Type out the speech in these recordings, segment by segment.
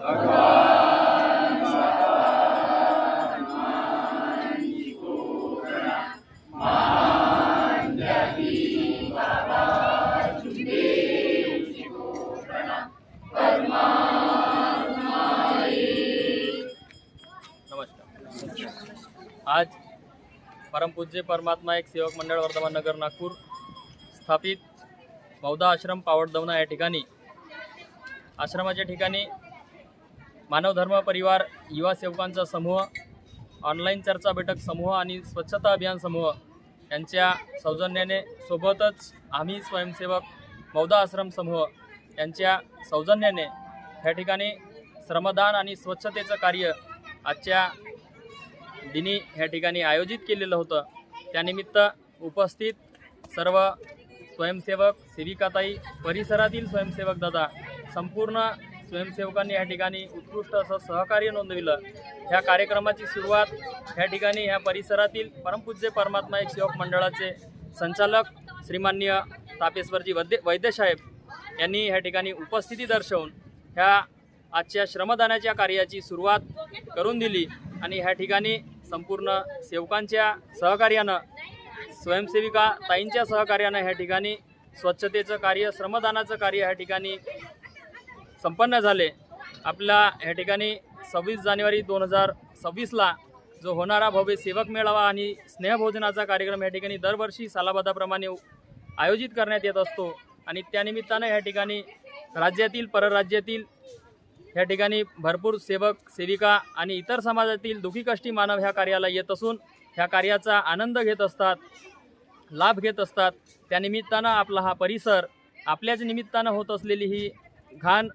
आज परमपूज्य परमात्मा एक सेवक मंडळ वर्धमान नगर नागपूर स्थापित बौद्ध आश्रम पावडदवना या ठिकाणी आश्रमाच्या ठिकाणी मानवधर्म परिवार युवा सेवकांचा समूह ऑनलाईन चर्चा बैठक समूह आणि स्वच्छता अभियान समूह यांच्या सौजन्याने सोबतच आम्ही स्वयंसेवक बौद्ध आश्रम समूह यांच्या सौजन्याने या ठिकाणी श्रमदान आणि स्वच्छतेचं कार्य आजच्या दिनी ह्या ठिकाणी आयोजित केलेलं होतं. त्यानिमित्त उपस्थित सर्व स्वयंसेवक सेविकाताई परिसरातील स्वयंसेवक दादा संपूर्ण स्वयंसेवकांनी या ठिकाणी उत्कृष्ट असं सहकार्य नोंदविलं. ह्या कार्यक्रमाची सुरुवात ह्या ठिकाणी ह्या परिसरातील परमपूज्य परमात्मा एक सेवक मंडळाचे संचालक श्रीमान्य तापेश्वरजी वैद्य वैद्यसाहेब यांनी ह्या ठिकाणी उपस्थिती दर्शवून ह्या आजच्या श्रमदानाच्या कार्याची सुरुवात करून दिली आणि ह्या ठिकाणी संपूर्ण सेवकांच्या सहकार्यानं स्वयंसेविका ताईंच्या सहकार्यानं ह्या ठिकाणी स्वच्छतेचं कार्य श्रमदानाचं कार्य ह्या ठिकाणी संपन्न झाले. आपला ह्या ठिकाणी सव्वीस जानेवारी दोन हजार सव्वीसला जो होणारा भव्य सेवक मेळावा आणि स्नेहभोजनाचा कार्यक्रम या ठिकाणी दरवर्षी सालाबादाप्रमाणे आयोजित करण्यात येत असतो. आणि त्यानिमित्तानं ह्या ठिकाणी राज्यातील परराज्यातील या ठिकाणी भरपूर सेवक सेविका आणि इतर समाजातील दुखी कष्टी मानव ह्या कार्याला येत असून ह्या कार्याचा आनंद घेत असतात लाभ घेत असतात. त्यानिमित्तानं आपला हा परिसर आपल्याच निमित्तानं होत असलेली ही घाण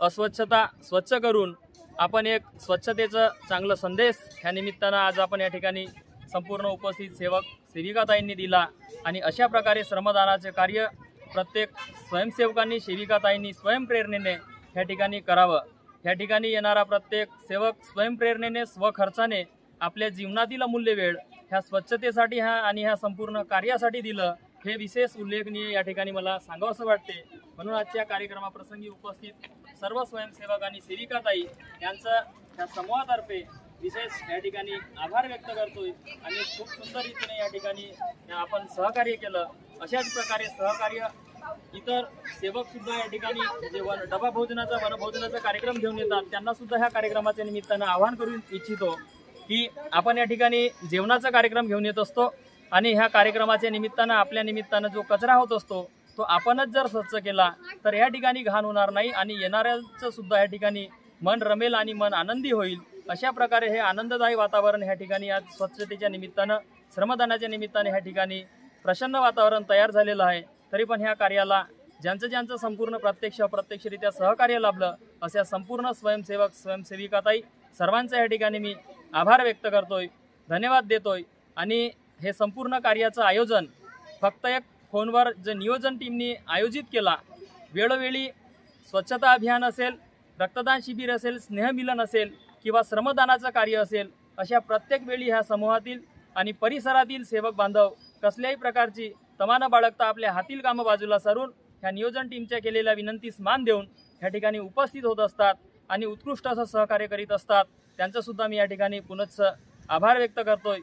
अस्वच्छता स्वच्छ करून आपण एक स्वच्छतेचं चांगलं संदेश ह्या निमित्तानं आज आपण या ठिकाणी संपूर्ण उपस्थित सेवक सेविकाताईंनी दिला. आणि अशा प्रकारे श्रमदानाचे कार्य प्रत्येक स्वयंसेवकांनी सेविकाताईंनी स्वयंप्रेरणेने ह्या ठिकाणी करावं. ह्या ठिकाणी येणारा प्रत्येक सेवक स्वयंप्रेरणेने स्वखर्चाने आपल्या जीवनातील अमूल्य वेळ ह्या स्वच्छतेसाठी ह्या आणि ह्या संपूर्ण कार्यासाठी दिलं हे विशेष उल्लेखनीय या ठिकाणी मला सांगावंसं वाटते. म्हणून आजच्या कार्यक्रमाप्रसंगी उपस्थित सर्व स्वयंसेवक आणि सेविकाताई यांचं ह्या समूहातर्फे विशेष या ठिकाणी आभार व्यक्त करतोय आणि खूप सुंदर रीतीने या ठिकाणी आपण सहकार्य केलं. अशाच प्रकारे सहकार्य इतर सेवक सुद्धा या ठिकाणी जे वन डबा भोजनाचा वनभोजनाचा कार्यक्रम घेऊन येतात त्यांना सुद्धा ह्या कार्यक्रमाच्या निमित्तानं आवाहन करू इच्छितो की आपण या ठिकाणी जेवणाचा कार्यक्रम घेऊन येत असतो आणि ह्या कार्यक्रमाच्या निमित्तानं आपल्या निमित्तानं जो कचरा होत असतो तो आपणच जर स्वच्छ केला तर या ठिकाणी घाण होणार नाही आणि येणाऱ्यांचं सुद्धा या ठिकाणी मन रमेल आणि मन आनंदी होईल. अशा प्रकारे हे आनंददायी वातावरण ह्या ठिकाणी आज स्वच्छतेच्या निमित्तानं श्रमदानाच्या निमित्ताने ह्या ठिकाणी प्रसन्न वातावरण तयार झालेलं आहे. तरी पण ह्या कार्याला ज्यांचं ज्यांचं संपूर्ण प्रत्यक्ष अप्रत्यक्षरित्या सहकार्य लाभलं अशा संपूर्ण स्वयंसेवक स्वयंसेविकाताई सर्वांचं या ठिकाणी मी आभार व्यक्त करतोय धन्यवाद देतोय. आणि हे संपूर्ण कार्याचं आयोजन फक्त एक फोनवर जे नियोजन टीमनी आयोजित केला वेळोवेळी स्वच्छता अभियान असेल रक्तदान शिबिर असेल स्नेहमिलन असेल किंवा श्रमदानाचं कार्य असेल अशा प्रत्येक वेळी ह्या समूहातील आणि परिसरातील सेवक बांधव कसल्याही प्रकारची तमानं बाळगता आपल्या हातील कामं बाजूला सारून ह्या नियोजन टीमच्या केलेल्या विनंतीस मान देऊन ह्या ठिकाणी उपस्थित होत असतात आणि उत्कृष्ट असं सहकार्य करीत असतात. त्यांचंसुद्धा मी या ठिकाणी पुनश्च आभार व्यक्त करतोय.